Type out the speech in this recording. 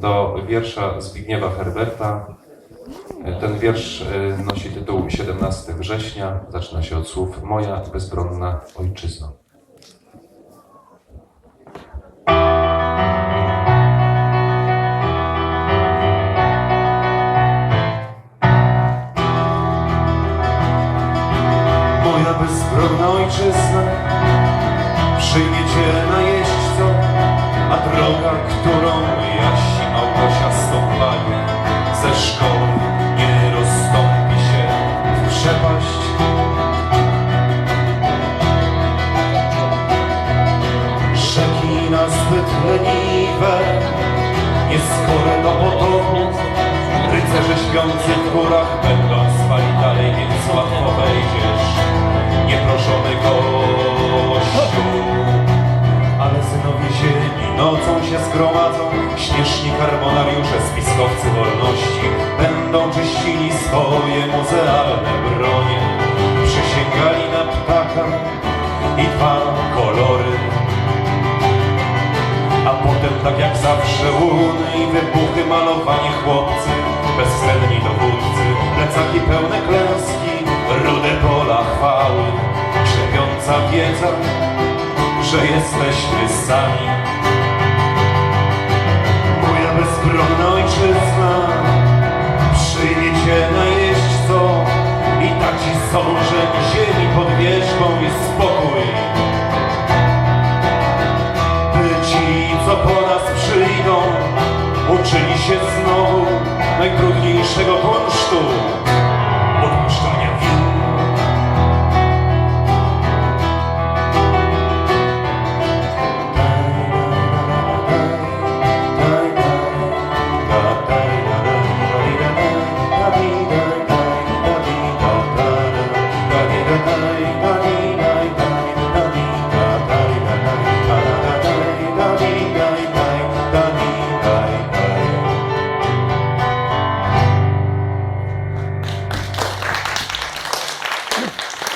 do wiersza Zbigniewa Herberta. Ten wiersz e, nosi tytuł 17 września. Zaczyna się od słów Moja bezbronna ojczyzno. Moja bezbronna ojczyzna przyjmie cię na jeźdźco, a droga, którą ze szkoły nie rozstąpi się w przepaść. Rzeki nazbyt leniwe, nieskore do potopu, rycerze śpiący w górach będą spali dalej, więc łatwo wejdziesz, nieproszony gościu. Ale synowie ziemi nocą się zgromadzą, śnieżni karbonariusze, spiskowcy wolności, tak jak zawsze łuny i wybuchy malowani chłopcy, bezwzględni dowódcy, plecaki pełne klęski, rude pola chwały, krzepiąca wiedza, że jesteśmy sami. Moja bezbronna ojczyzna przyjmie cię na jeźdźco i tak ci sążeń ziemi pod wierzbą jest spokój. Się znowu najtrudniejszego kunsztu